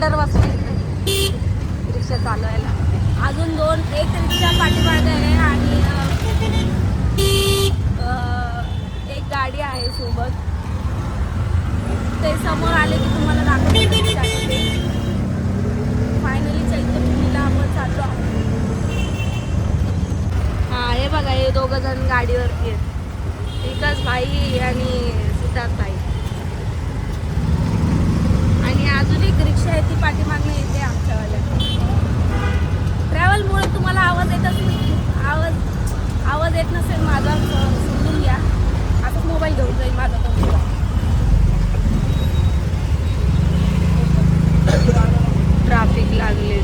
Cylinder रिक्षात रिक्षा चालवायला. अजून दोन एक रिक्षा पाठीमागे आहे आणि एक गाडी आहे सोबत. ते समोर आले की तुम्हाला दाखवते फायनली चैत्रभूमीला आपण चाललो आहोत. हा हे बघा हे दोघं जण गाडीवरती आहेत. विकास भाई आणि सिद्धार्थ भाई आणि अजून एक रिक्षा आहे ती पाठीमागणे येते आमच्यावाल्या. ट्रॅव्हलमुळे तुम्हाला आवाज येतच नाही आवाज आवाज येत नसेल माझा समजून घ्या. आता मोबाईल घेऊन जाईल माझा तो ट्राफिक लागले.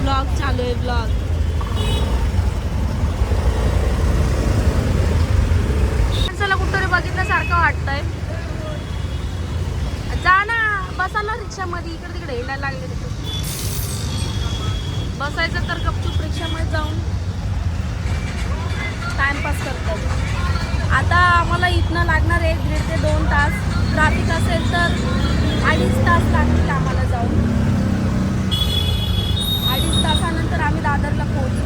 ब्लॉग चालू आहे. ब्लॉग माणसाला कुठतरी बघितल्यासारखं वाटतंय. जा ना बसा ना रिक्षामध्ये. इकडे तिकडे हिंडायला लागले तिथे बसायचं तर गपचूप रिक्षामध्ये जाऊन टाइमपास करतात आता आम्हाला इथनं लागणार एक दीड ते दोन तास. ट्राफिक असेल तर अडीच तास लागतील आम्हाला जाऊन. अडीच तासानंतर आम्ही दादरला पोहोचू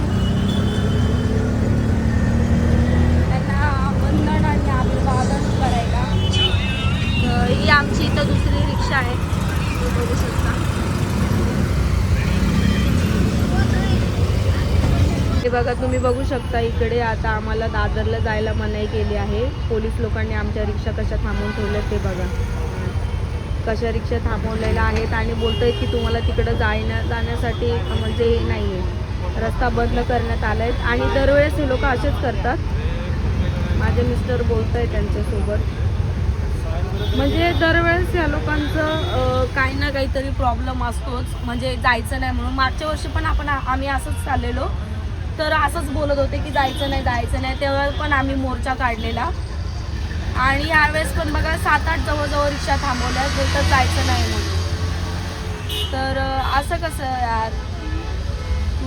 त्यांना अभिवादन करायला. तर ही आमची इथं दुसरी रिक्षा आहे. बघू शकता हे बघा तुम्ही बघू शकता इकडे आता आम्हाला दादरला जायला मनाई केली आहे. पोलीस लोकांनी आमच्या रिक्षा कशा थांबवून ठेवल्या ते बघा. कशा रिक्षा थांबवलेल्या आहेत आणि बोलतोय की तुम्हाला तिकडं जायण्या जाण्यासाठी म्हणजे हे नाही आहे रस्ता बंद करण्यात आला आहे आणि दरवेळेस हे लोक असेच करतात. माझे मिस्टर बोलत आहे त्यांच्यासोबत. म्हणजे दरवेळेस या लोकांचं काही ना काहीतरी प्रॉब्लेम असतोच. म्हणजे जायचं नाही म्हणून. मागच्या वर्षी पण आपण आम्ही असंच चाललेलो. तर असंच बोलत होते की जायचं नाही जायचं नाही. तेव्हा पण आम्ही मोर्चा काढलेला. आणि यावेळेस पण बघा सात आठ जवळजवळ रिक्षा थांबवल्या बोलतात जायचं नाही म्हणून. तर असं कसं यार?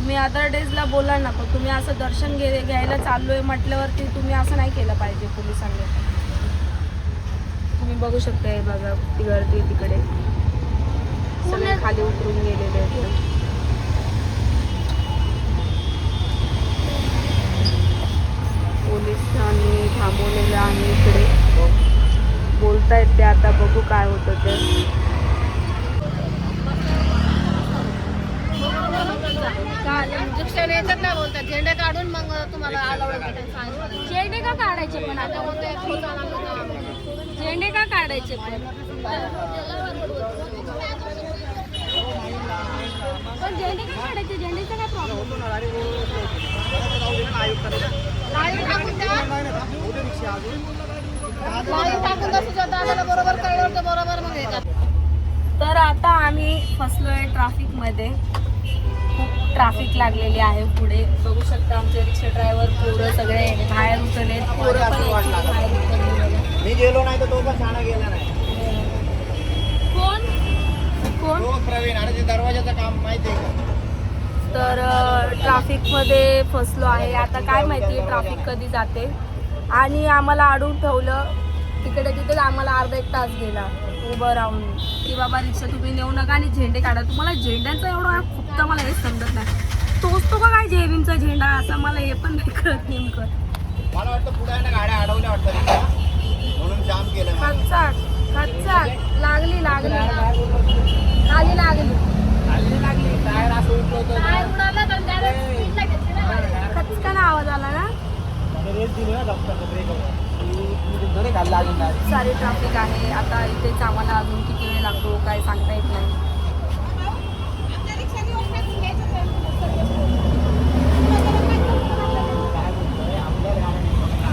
तुम्ही अदर डेजला बोला ना पण तुम्ही असं दर्शन घे घ्यायला चाललोय म्हटल्यावरती तुम्ही असं नाही केलं पाहिजे पोलिसांनी. तुम्ही बघू शकता हे बघा ती गर्दी तिकडे. सगळे खाली उतरून गेलेले आहेत. पोलिसांनी थांबवलेलं आहे इकडे. बोलतायत ते आता बघू काय होतं ते. येतात नाही बोलतात. झेंडे काढून मग तुम्हाला सांगितलं झेंडे का काढायचे पण आता? बोलते. झेंडे का काढायचे पण? पण झेंडे का काढायचे? झेंडेचा काय प्रॉब्लेम बरोबर कळलं तर बरोबर मग कर. तर आता आम्ही फसलोय ट्रॅफिकमध्ये. ट्रॅफिक लागलेली आहे पुढे. बघू शकता आमचे रिक्षा ड्रायव्हर पोरं सगळे बाहेर उतरले. पोरं पण यायची बाहेर उतरलेले. मी गेलो नाही तर तो पण शाळा गेला नाही. कोण? कोण? तो प्रवीण. अरे ते दरवाजाचं काम माहिती आहे का? तर ट्रॅफिकमध्ये फसलो आहे. आता काय माहिती ट्रॅफिक कधी जाते? आणि आम्हाला अडवून ठेवलं. तिकडे तिथे आम्हाला अर्धा एक तास गेला. उभं राहून. की बाबा रिक्षा तुम्ही नेऊ नका आणि झेंडे काढा. तुम्हाला झेंड्यांचा एवढा खूप तर मला हेच समजत नाही. तोच तो का काय जेबीमचा झेंडा असं मला हे पण नाही कळत नेमकं. मला वाटतं पुढे आहे ना गाड्या अडवल्या वाटतं रिक्षा. म्हणून जाम केलं मला. खच्चाक खच्चाक. लागली लागली. खाली लागली. उडालं ना. आवाज आला ना? सारी ट्रॅफिक आहे. आता इथेच आम्हाला अजून किती वेळ लागतो काय सांगता येत नाही.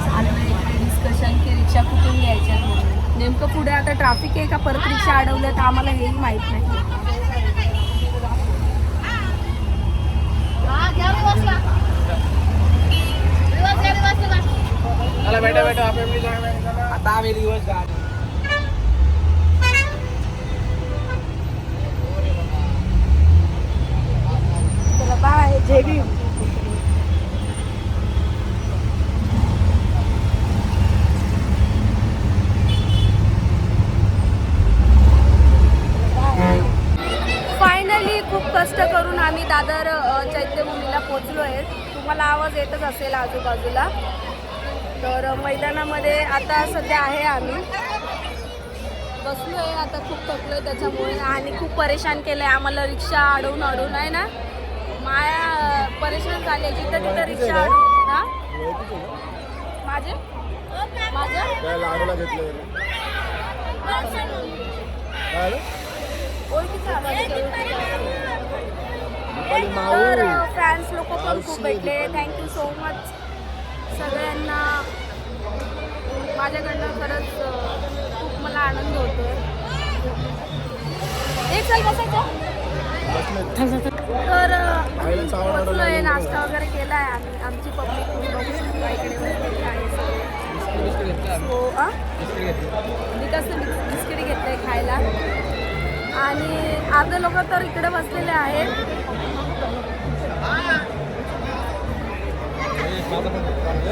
डिस्कशन की रिक्षा कुठून म्हणून. नेमकं पुढे आता ट्रॅफिक आहे का? परत रिक्षा अडवल्या तर आम्हाला हेही माहीत नाही. हा, घ्या रिवर्सला. आता आम्ही दिवस गाडी फायनली खूप कष्ट करून आम्ही दादर चैत्यभूमीला पोचलो आहे तुम्हाला आवाज येतच असेल आजूबाजूला. तर मैदानामध्ये आता सध्या आहे आम्ही. बसलोय आता खूप थकलोय त्याच्यामुळे आणि खूप परेशान केलंय आम्हाला रिक्षा अडवून अडवून आहे ना? माया परेशान झाली जिथं तिथं रिक्षा अडवून हा? माझे? माझं? लाडूला घेतलं ओळखीचा आवाज येतोय. तर फॅन्स लोक पण खूप भेटले. थँक्यू सो मच सगळ्यांना माझ्याकडनं खरंच खूप मला आनंद होतो एक चल बसायचं. तर खायला आहे नाश्ता वगैरे केलाय आम्ही. आमची पब्लिक तुम्ही बघू शकता इकडे बसलेली आहे. हो आ? मी कसं बिस- बिस्किट घेतलंय खायला. आणि अर्धे लोक तर इकडे बसलेले आहेत. हो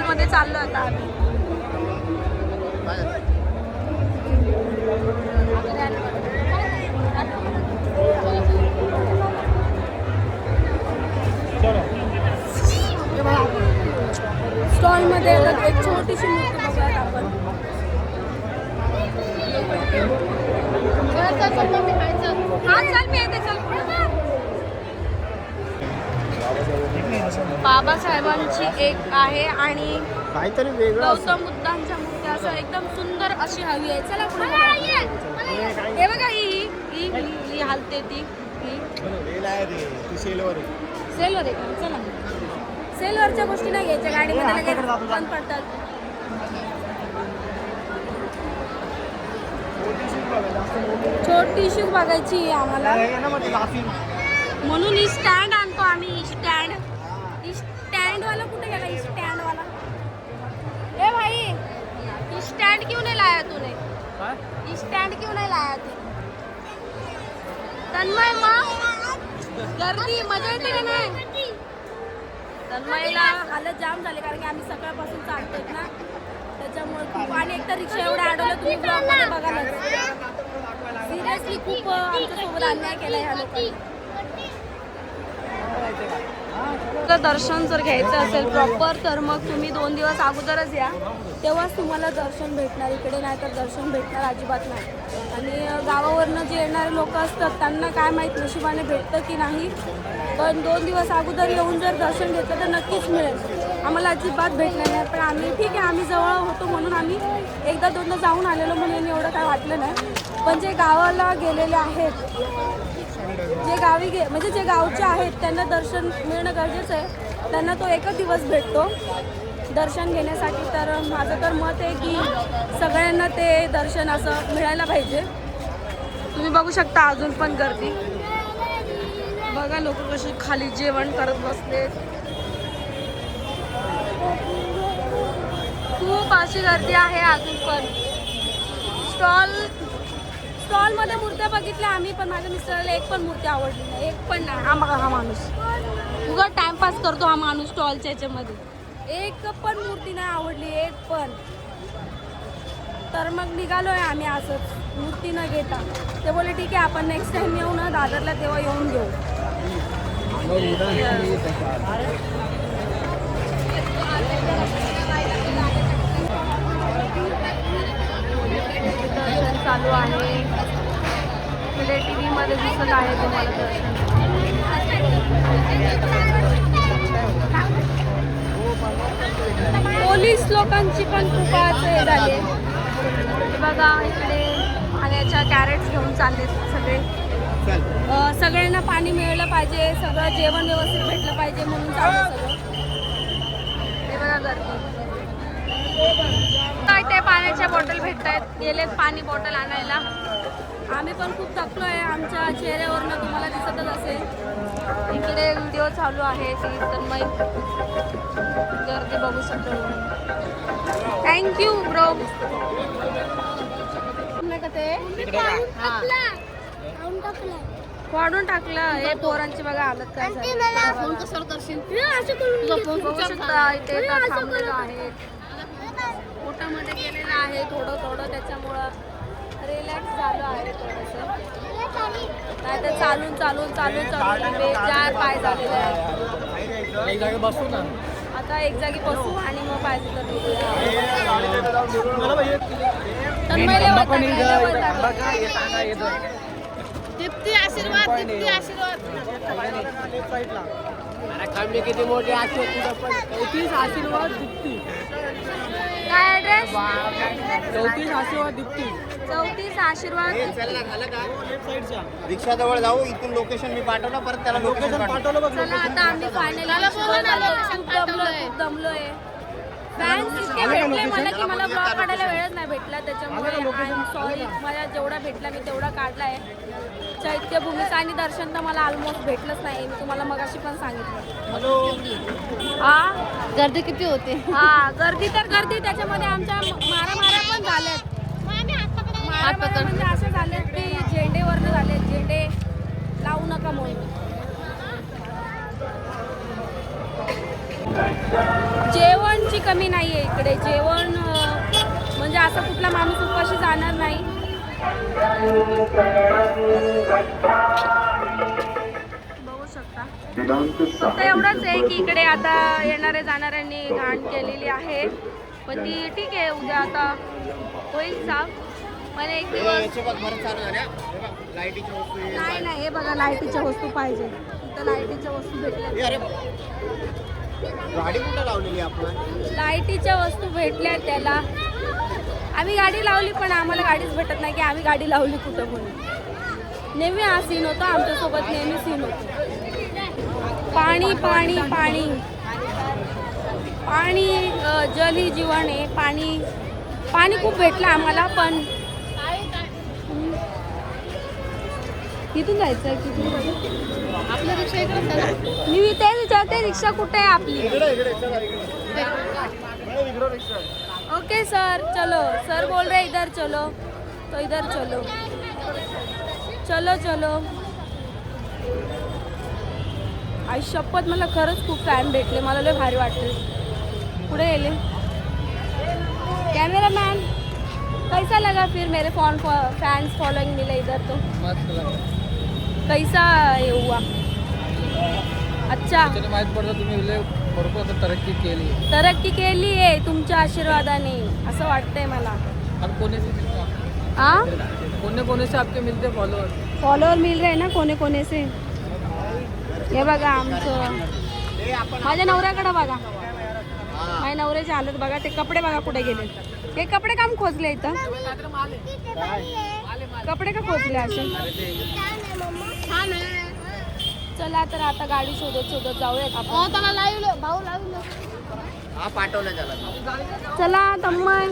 तिथे स्टॉलमध्ये चाललो आता आम्ही स्टॉलमध्ये आता एक छोटीशी मूर्ती बघूयात आपण हा चल मी येते चल बाबासाहेबांची एक आहे आणि काहीतरी वेगळं गौतम बुद्धांच्या मूर्त्या असं एकदम सुंदर अशी हवी आहे. चला पुढे बघा. हे बघा ही ही ही ही हालते ती. ही. सेलवर आहे. का चला. सेलवरच्या गोष्टी नाही घ्यायच्या. गाडीमध्ये लगेच बंद पडतात. छोटीशीच बघायची आहे आम्हाला. म्हणून ही स्टँड आणतो आम्ही. स्टँड वाला कुठे गेला? ही स्टँड वाला. ए भाई स्टँड क्यों नहीं लाया तूने? स्टँड क्यों नहीं लाया तू तन्मय मग गर्दी मजा येते का नाही? तन्मयला हालत जाम झाले कारण की आम्ही सकाळपासून चालतोय ना. त्याच्यामुळे खूप आणि एकतर रिक्षा एवढ्या अडवलं तुम्ही ब्लॉगमध्ये बघालच. सिरियसली खूप आमच्यासोबत अन्याय केला ह्या लोकांनी. तर दर्शन जर घ्यायचं असेल प्रॉपर तर मग तुम्ही दोन दिवस अगोदरच या. तेव्हाच तुम्हाला दर्शन भेटणार इकडे नाही तर दर्शन भेटणार अजिबात नाही. आणि गावावरनं जे येणारे लोक असतात त्यांना काय माहीत नशिबाने भेटतं की नाही. पण दोन दिवस अगोदर येऊन जर दर्शन घेतलं तर नक्कीच मिळेल. आम्हाला अजिबात भेटणार नाही पण आम्ही ठीक आहे आम्ही जवळ होतो म्हणून आम्ही एकदा दोनदा जाऊन आलेलो म्हणून एवढं काय वाटलं नाही. पण जे गावाला गेलेले आहेत जे गावी गे म्हणजे जे गावचे आहेत त्यांना दर्शन मिळणं गरजेचं आहे. त्यांना तो एकच दिवस भेटतो दर्शन घेण्यासाठी. तर माझं तर मत आहे की सगळ्यांना ते दर्शन असं मिळायला पाहिजे. तुम्ही बघू शकता अजून पण गर्दी. बघा लोक कशी खाली जेवण करत बसले. खूप अशी गर्दी आहे अजून पण. स्टॉल स्टॉलमध्ये मूर्त्या बघितल्या आम्ही पण माझ्या मिस्टरला एक पण मूर्ती आवडली नाही. एक पण नाही. हा बघा हा माणूस. उगा टाइमपास करतो हा माणूस स्टॉलच्या याच्यामध्ये. एक पण मूर्ती नाही आवडली एक पण. तर मग निघालोय आम्ही असंच. मूर्ती न घेता. ते बोले ठीक आहे आपण नेक्स्ट टाइम येऊ ना. दादरला तेव्हा येऊन घेऊ. दर्शन चालू आहे. इकडे टी व्हीमध्ये दिसत आहे तुम्हाला दर्शन. पोलीस लोकांची पण खूप हे झाली बघा इकडे पाण्याच्या कॅरेट्स घेऊन चाललेत सगळे. सगळ्यांना पाणी मिळलं पाहिजे सगळं जेवण व्यवस्थित भेटलं पाहिजे म्हणून चाललं सगळं. ते बघा गर्दी. पाण्याच्या बॉटल भेटत आहेत गेलेत पाणी बॉटल आणायला आम्ही पण खूप थकलो आहे आमच्या चेहऱ्यावरनं तुम्हाला दिसतच असेल इकडे व्हिडिओ चालू आहे ती तन्मय गर्दी बघू शकतो थँक्यू ब्रो वाढून टाकलं हे पोरांची बघा हालत काय झाली. फोन कशावर करशील इथे आता थांबलेलो आहे पोटामध्ये गेलेलं आहे थोडं थोडं त्याच्यामुळं रिलॅक्स झालं आहे थोडंसं. नाही तर चालून चालून चालून चालून बेजार पाय झालेले आहे एक जागी बसू ना. आता एक जागी बसू आणि मग वैतागलं. दीप्ती आशीर्वाद दीप्ती आशीर्वाद. किती मोठी आशीर्वाद दिप्ती. काय ऍड्रेस चौतीस आशीर्वाद दिप्ती. चौतीस आशीर्वाद चल ना झालं का? रिक्षा जवळ जाऊ इथून लोकेशन मी पाठवलं परत त्याला लोकेशन पाठवलं चला आता आम्ही फायनली खूप दमलोय खूप दमलोय. फॅन्स इतके भेटले मला की मला ब्लॉग काढायला वेळच नाही भेटला त्याच्यामुळे आय एम सॉरी मला जेवढा भेटला मी तेवढा काढलाय. चैत्यभूमीचं आणि दर्शन तर मला ऑलमोस्ट भेटलंच नाही मी तुम्हाला मगाशी पण सांगितलं. हा गर्दी किती होते? हा गर्दी तर गर्दी त्याच्यामध्ये आमच्या मारा मारा पण झाल्यात मारा मारा म्हणजे असे झालेत की झेंडेवरनं झालेत झेंडे लावू नका म्हणून. जेवणची कमी नाही आहे इकडे जेवण म्हणजे असं कुठला माणूस उपाशी जाणार नाही. फक्त एवढंच आहे की इकडे आता येणाऱ्या जाणाऱ्यांनी घाण केलेली आहे. पण ती ठीक आहे उद्या आता होईल साफ पण एक दिवस. नाही नाही हे बघा लाईटीच्या वस्तू पाहिजे. इथं लाईटीच्या वस्तू भेटल्या अरे गाडी कुठं लावलेली आपण लाईटीच्या वस्तू भेटल्या त्याला. आम्ही गाडी लावली पण आम्हाला गाडीच भेटत नाही की आम्ही गाडी लावली कुठं म्हणून. नेहमी हा सीन होता आमच्यासोबत नेहमी सीन होतो. पाणी पाणी पाणी. पाणी जल ही जीवन आहे. पाणी पाणी खूप भेटलं आम्हाला पण. इथून जायचं किती आपल्या रिक्षा इकडे. मी ते विचारते रिक्षा कुठे आहे आपली? Okay sir. चलो. सर बोल रहे इधर चलो. तो इधर चलो. चलो चलो. आई शपथ मला खरंच खूप फॅन भेटले. मला लय भारी वाटले. पुढे गेले कॅमेरा मॅन कैसा लगा फिर. मेरे फोन फॅन्स फॉलोइंग मिले इधर तो. कैसा ये हुआ. अच्छा. पडतं तुम्ही भरपूर तरक्की केली. तरक्की केली आहे तुमच्या आशीर्वादाने असं वाटतंय मला. और कोने से मिलते आप- आ? कोने कोने से आपके मिलते फॉलोअर फॉलोअर मिल रहे ना कोणे कोणे से हे बघा आमचं. माझ्या नवऱ्याकडे बघा. माझ्या नवऱ्याचे हालत बघा ते कपडे बघा कुठे गेले. हे कपडे काम खोचले इथं? कपडे का खोचले असे? चला तर आता गाडी शोधत शोधत जाऊयात आपण. त्याला लावलं भाऊ लावलं हा पाठवलं त्याला. चला तन्मय.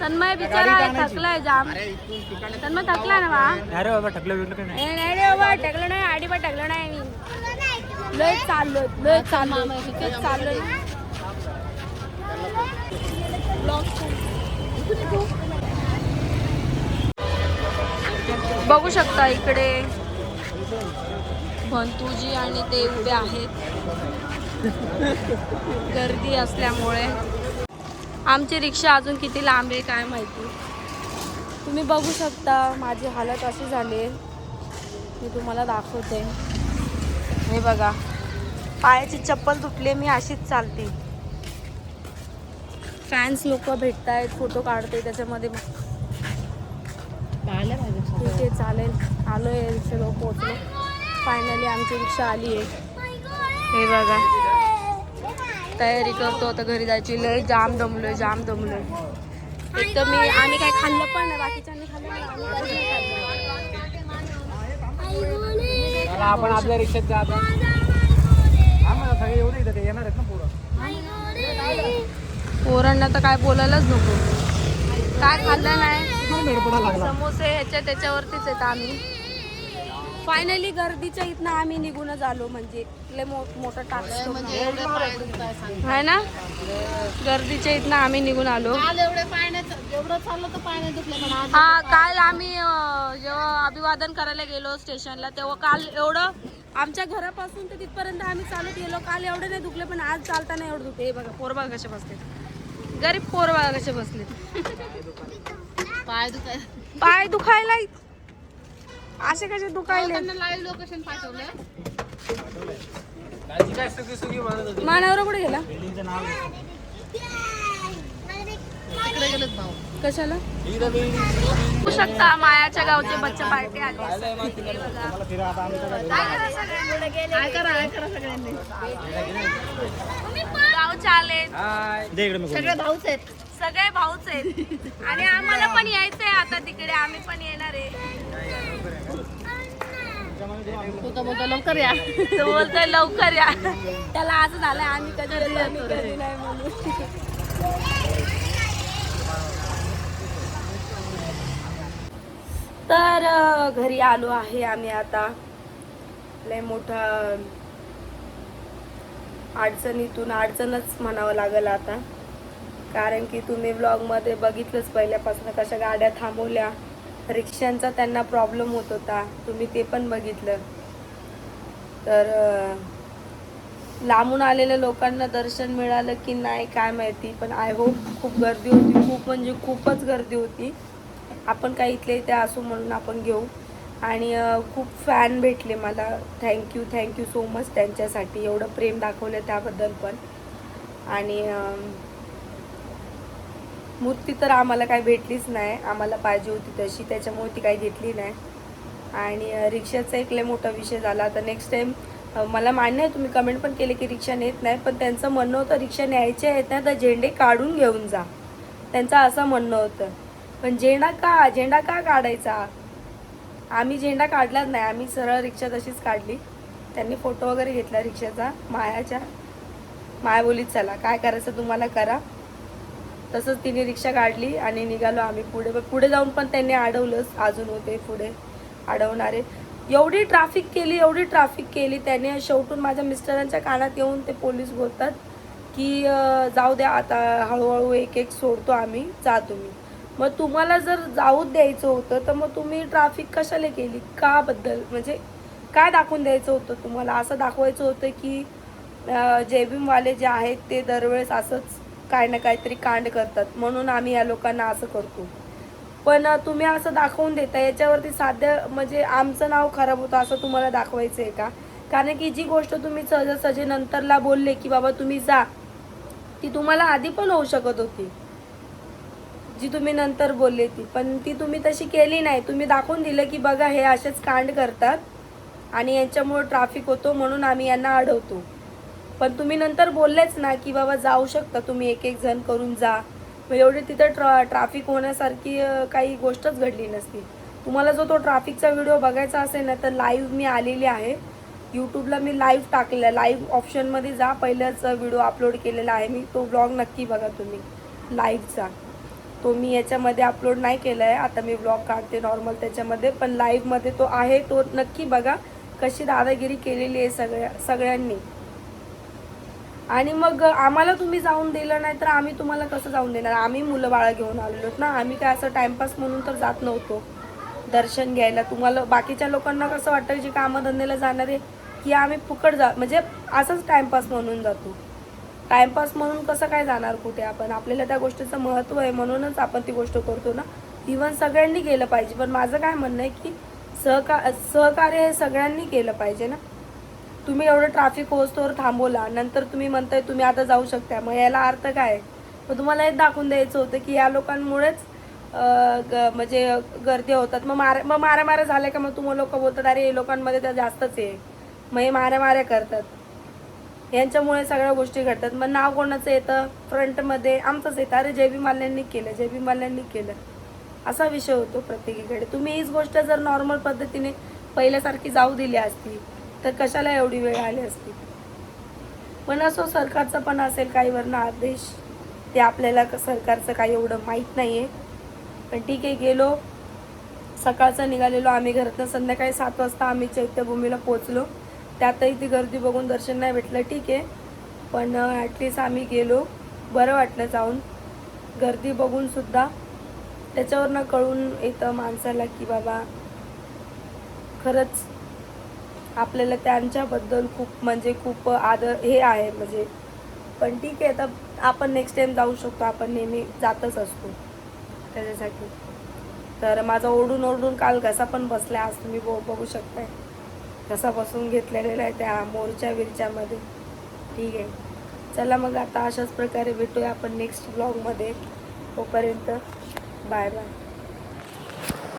तन्मय बिचारा थकलाय जाम. अरे इथून तिकडे तन्मय थकला ना बा. अरे बाबा बिकलं काही ए, नाही रे बाबा टकलं नाही आडी पण टकलं नाही मी. लय चाललोय लय चाललोय तिथेच चाललोय. बघू शकता इकडे. भंतूजी आणि ते उभे आहेत. गर्दी असल्यामुळे. आमची रिक्षा अजून किती लांब आहे काय माहिती. तुम्ही बघू शकता माझी हालत अशी झाली आहे. मी तुम्हाला दाखवते. हे बघा. पायाची चप्पल तुटली मी अशीच चालते. फॅन्स लोक भेटत आहेत फोटो काढते त्याच्यामध्ये. ठीक आहे चालेल. आलो आहे रिक्षेजवळ पोहोचलो. फायनली आमची रिक्षा आली आहे. हे बघा. तयारी करतो आता घरी जायची. लय जाम दमलोय जाम दमलोय. एक तर मी आम्ही काय खाल्लं पण नाही बाकीच्यांनी खाल्लं आपण आपल्या रिक्षात जात आम्हाला सगळे एवढे इथं ते येणार आहेत ना पुढं पोरांना तर काय बोलायलाच नको. काय खाल्लं नाही? समोसे ह्याच्या त्याच्यावरतीच येत आम्ही. फायनली गर्दीच्या इथनं आम्ही निघूनच आलो म्हणजे लय मो मोठं टाकलं म्हणजे. आहे ना? गर्दीच्या इथनं आम्ही निघून आलो. दुखले हा काल आम्ही जेव्हा अभिवादन करायला गेलो स्टेशनला तेव्हा काल एवढं आमच्या घरापासून ते तिथपर्यंत आम्ही चालत गेलो. काल एवढे नाही दुखले पण आज चालताना एवढं दुखते हे बघा पोर बघा कसे बसले गरीब पोर बघा कसे बसले पाय दुखाय पाय दुखायला असे कसे दुखायले त्यांना लाईव्ह लोकेशन होती? मानावर कुठे गेला? तिकडे गेलेत भाऊ. कशाला? बघू शकता मायाच्या गावचे बच्चे पार्टी आले. काय करा काय करा सगळ्यांनी? गावचे आले. हाय. सगळे भाऊच आहेत. सगळे भाऊच आहेत. आणि आम्हाला पण यायचंय आता तिकडे. आम्ही पण येणार आहे. तू तर बोलतो लवकर या. तो बोलतोय लवकर या. त्याला असं झालंय आम्ही कधी आम्ही कधी नाही म्हणून तर घरी आलो आहे आम्ही आता. लय मोठा अडचणीतून अडचणच म्हणावं लागेल आता. कारण की तुम्ही ब्लॉगमध्ये बघितलंच पहिल्यापासून कशा गाड्या थांबवल्या. रिक्षांचा त्यांना प्रॉब्लेम होत होता. तुम्ही ते पण बघितलं. तर लांबून आलेल्या लोकांना दर्शन मिळालं की नाही काय माहिती पण आय होप खूप गर्दी होती. खूप म्हणजे खूपच गर्दी होती. आपण काही इथले इथे असू म्हणून आपण घेऊ. आणि खूप फॅन भेटले मला. थँक्यू थँक्यू सो मच त्यांच्यासाठी. एवढं प्रेम दाखवलं त्याबद्दल पण. आणि मूर्ती तर आम्हाला काही भेटलीच नाही. आम्हाला पाहिजे होती तशी त्याच्यामुळे ती काही घेतली नाही. आणि रिक्षाचा एक लय मोठा विषय झाला. तर नेक्स्ट टाईम मला मान्य आहे तुम्ही कमेंट पण केले की रिक्षा नेत नाही पण त्यांचं म्हणणं होतं रिक्षा न्यायचे आहेत ना तर झेंडे काढून घेऊन जा. त्यांचं असं म्हणणं होतं. पण झेंडा का झेंडा का काढायचा? आम्ही झेंडा काढलाच नाही. आम्ही सरळ रिक्षा तशीच काढली. त्यांनी फोटो वगैरे घेतला रिक्षाचा मायाच्या. माया बोलीत चला काय करायचं तुम्हाला करा. तसंच तिने रिक्षा काढली आणि निघालो आम्ही पुढे. पुढे जाऊन पण त्यांनी अडवलंच अजून होते पुढे अडवणारे. एवढी ट्रॅफिक केली एवढी ट्रॅफिक केली. त्याने शेवटून माझ्या मिस्टरांच्या कानात येऊन ते पोलीस बोलतात की जाऊ द्या आता हळूहळू एक एक सोडतो आम्ही जा तुम्ही. मग तुम्हाला जर जाऊच द्यायचं होतं तर मग तुम्ही ट्रॅफिक कशाला केली? का बद्दल? म्हणजे काय दाखवून द्यायचं होतं तुम्हाला? असं दाखवायचं होतं की जेबीमवाले जे आहेत ते दरवेळेस असंच काय ना काहीतरी कांड करतात. म्हणून आम्ही या लोकांना असं करतो. पण तुम्ही असं दाखवून देता याच्यावरती साध्य म्हणजे आमचं नाव खराब होतं असं तुम्हाला दाखवायचं आहे का? कारण की जी गोष्ट तुम्ही सहजासहजी नंतरला बोलले की बाबा तुम्ही जा ती तुम्हाला आधी पण होऊ शकत होती. जी तुम्ही नंतर बोलले ती. पण ती तुम्ही तशी केली नाही. तुम्ही दाखवून दिलं की बघा हे असेच कांड करतात आणि यांच्यामुळं ट्राफिक होतो म्हणून आम्ही यांना अडवतो. पण तुम्ही नंतर बोललेच ना की बाबा जाऊ शकता तुम्ही एक एक जण करून जा. मग एवढी तिथं ट्रा ट्राफिक होण्यासारखी काही गोष्टच घडली नसती. तुम्हाला जो तो ट्राफिकचा व्हिडिओ बघायचा असेल ना तर लाईव्ह मी आलेली आहे. यूट्यूबला मी लाईव्ह टाकलेला लाईव्ह ऑप्शनमध्ये जा. पहिलाच व्हिडिओ अपलोड केलेला आहे मी. तो ब्लॉग नक्की बघा तुम्ही. लाईव्हचा तो मी याच्यामध्ये अपलोड नाही केला आहे आता मी ब्लॉग काढते नॉर्मल त्याच्यामध्ये. पण लाईव्हमध्ये तो आहे. तो नक्की बघा कशी दादागिरी केलेली आहे सगळ्या सगळ्यांनी. आणि मग आम्हाला तुम्ही जाऊन दिलं नाही तर आम्ही तुम्हाला कसं जाऊन देणार? आम्ही मुलं बाळा घेऊन आलेलो ना. आम्ही काय असं टाइमपास म्हणून तर जात नव्हतो. दर्शन घ्यायला. तुम्हाला बाकीच्या लोकांना कसं वाटतं जे कामधंद्याला जाणारे की आम्ही फुकट जा म्हणजे असंच टाइमपास म्हणून जातो. टाइमपास म्हणून कसं काय जाणार कुठे आपण? आपल्याला त्या गोष्टीचं महत्त्व आहे म्हणूनच आपण ती गोष्ट करतो ना. इव्हन सगळ्यांनी केलं पाहिजे. पण माझं काय म्हणणं आहे की सहका सहकार्य हे सगळ्यांनी केलं पाहिजे ना. तुम्ही एवढं ट्रॅफिक होस्तोवर थांबवला. नंतर तुम्ही म्हणताय तुम्ही आता जाऊ शकता मग याला अर्थ काय? मग तुम्हाला हे दाखवून द्यायचं होतं की या लोकांमुळेच ग- म्हणजे गर्दी होतात. मग मार मग माऱ्या माऱ्या झाल्या का? मग तुम्हाला लोक बोलतात अरे हे लोकांमध्ये तर जास्तच आहे. मग हे माऱ्या माऱ्या करतात. यांच्यामुळे सगळ्या गोष्टी घडतात. मग नाव कोणाचं येतं? फ्रंटमध्ये आमचंच येतं. अरे जे बी माल्यांनी केलं जे बी माल्यांनी केलं. असा विषय होतो प्रत्येकीकडे. तुम्ही हीच गोष्ट जर नॉर्मल पद्धतीने पहिल्यासारखी जाऊ दिली असती तर कशाला एवढी वेळ आली असती? पण असो सरकारचा पण असेल काही वरनं आदेश. ते आपल्याला क- सरकारचं काही एवढं माहीत नाही आहे पण ठीक आहे गेलो. सकाळचं निघालेलो. आम्ही घरातनं संध्याकाळी सात वाजता आम्ही चैत्यभूमीला पोचलो त्यातही ती गर्दी बघून दर्शन नाही भेटलं. ठीक आहे. पण ॲटलिस्ट आम्ही गेलो. बरं वाटलं जाऊन. गर्दी बघूनसुद्धा त्याच्यावरनं कळून येतं माणसाला की बाबा खरंच आपल्याला त्यांच्याबद्दल खूप म्हणजे खूप आदर हे आहे म्हणजे. पण ठीक आहे आता आपण नेक्स्ट टाइम जाऊ शकतो आपण नेहमी जातच असतो. त्याच्यासाठी. तर माझा ओढून ओढून काल घसा पण बसला आज तुम्ही ब- बघू शकताय. घसा बसून घेतलेला आहे त्या मोरच्या विरच्यामध्ये ठीक आहे. चला मग आता अशाच प्रकारे भेटूया आपण नेक्स्ट ब्लॉगमध्ये तोपर्यंत बाय बाय